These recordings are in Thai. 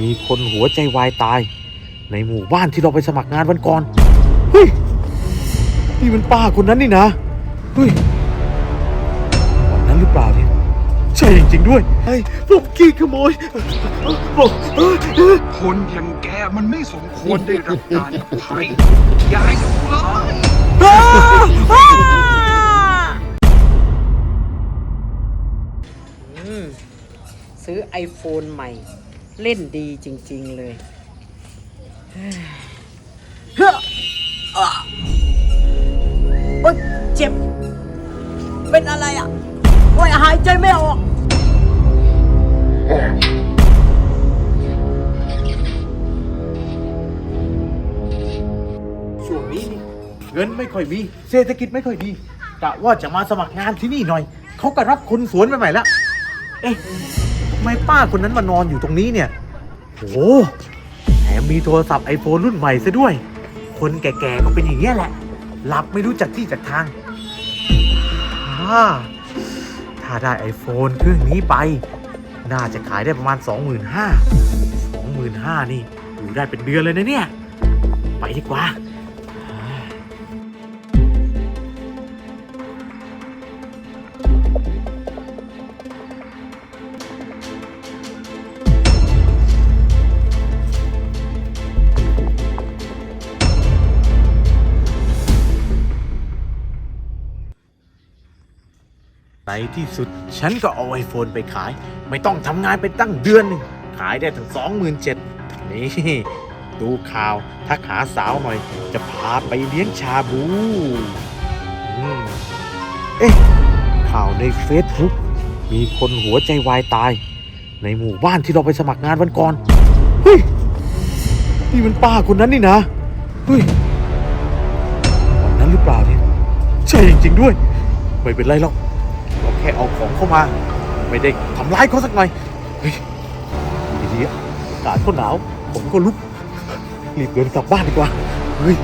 มีคนหัวใจวายตาย ในหมู่บ้านที่เราไปสมัครงานวันก่อนเฮ้ยนี่มันป้าคนนั้นนี่นะเฮ้ยวันนั้นหรือเปล่าเนี่ยใช่จริงๆด้วยเฮ้ยผมขี้ขโมยผมเอ้ยเอ้ยคนอย่างแกมันไม่สมควรได้รับการอภัยอย่าอยู่เลยอืมซื้อ iPhone ใหม่ เล่นดีจริง ๆ เลยเฮ้ยเฮ้ออะโอ๊ยเจ็บ เป็นอะไรอะ โอ้ยหายใจไม่ออกช่วงนี้นี่เงินไม่ค่อยมี เศรษฐกิจไม่ค่อยดีกะว่าจะมาสมัครงานที่นี่หน่อย เขาก็รับคนสวนใหม่ๆแล้วเอ๊ะ ทำไมป้าคนนั้นมานอนอยู่ตรงนี้เนี่ยโอ้โหแถมมีโทรศัพท์ไอโฟนรุ่นใหม่ซะด้วย คนแก่ๆก็เป็นอย่างนี้ยแหละ หลับไม่รู้จักที่จักทางอ่าถ้าได้ไอโฟนเครื่องนี้ไป น่าจะขายได้ประมาณ 25,000 25,000 นี่อยู่ได้เป็นเดือนเลยนะเนี่ย ไปดีกว่า ในที่สุด ฉันก็เอาไอโฟนไปขาย ไม่ต้องทำงานไปตั้งเดือนหนึ่งขายได้ถึงสองหมื่นเจ็ดนี่ ดูข่าว ถ้าขาสาวหน่อย จะพาไปเลี้ยงชาบูอืมเอ๊ะ ข่าวในเฟซบุ๊กมีคนหัวใจวายตาย ในหมู่บ้านที่เราไปสมัครงานวันก่อน เฮ้ย นี่มันป้าคนนั้นนี่นะ เฮ้ยวันนั้นหรือเปล่าเนี่ย ใช่จริงๆด้วย ไม่เป็นไรหรอก แค่เอาของเข้ามา ไม่ได้ทำร้ายเขาสักหน่อยเฮ้ยดีๆอะอากาศก็หนาวผมก็ลุกรีบเดินกลับบ้านดีกว่าเฮ้ย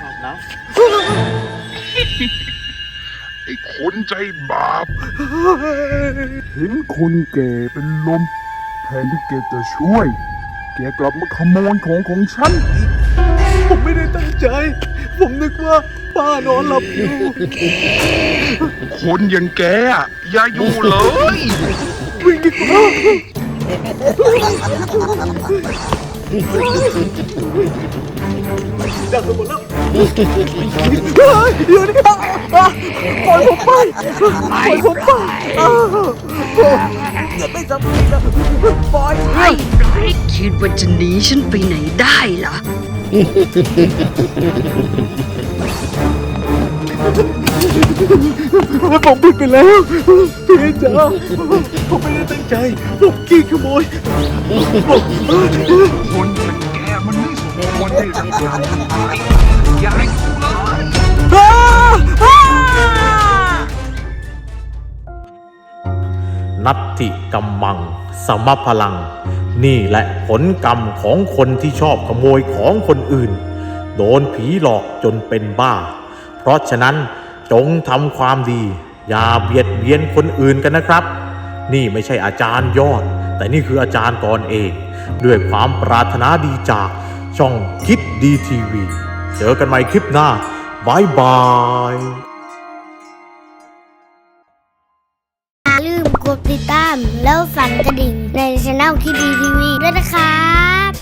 อาบน้ไอ้คนใจบาป เห็นคนแก่เป็นลม นที่แกจะช่วย แกกลับมาขโมยของของฉันอีกำผมไม่ได้ตั้งใจ ผมนึกว่าป้านอนหลับอยู่ คนอย่างแกอะอย่าอยู่เลย วิ่งดีกว่าดังไปหมดแล้ว เฮ้ยเดี๋ยวนี้ปล่อยผมไปปล่อยผมไปอ้าวผมจะไม่ทำอะไรนะปล่อยคิดว่าจะหนีฉันไปไหนได้ล่ะผมผิดไปแล้วพี่จ๋าผมไม่ได้ตั้งใจผมขี้ขโมยผมคนอย่างแกมันไม่สมควรได้รับการ อยอย่าอยู่เลย นัตติกำมัง สมพลัง นี่แหละผลกรรมของคนที่ชอบขโมยของคนอื่น โดนผีหลอกจนเป็นบ้า เพราะฉะนั้นจงทำความดี อย่าเบียดเบียนคนอื่นกันนะครับ นี่ไม่ใช่อาจารย์ยอด แต่นี่คืออาจารย์กรเอง ด้วยความปรารถนาดีจากช่องคิดดีทีวี เจอกันใหม่คลิปหน้าบายบาย อย่าลืมกดติดตามแล้วสั่นกระดิ่งในช่องคิดดีทีวีด้วยนะคะ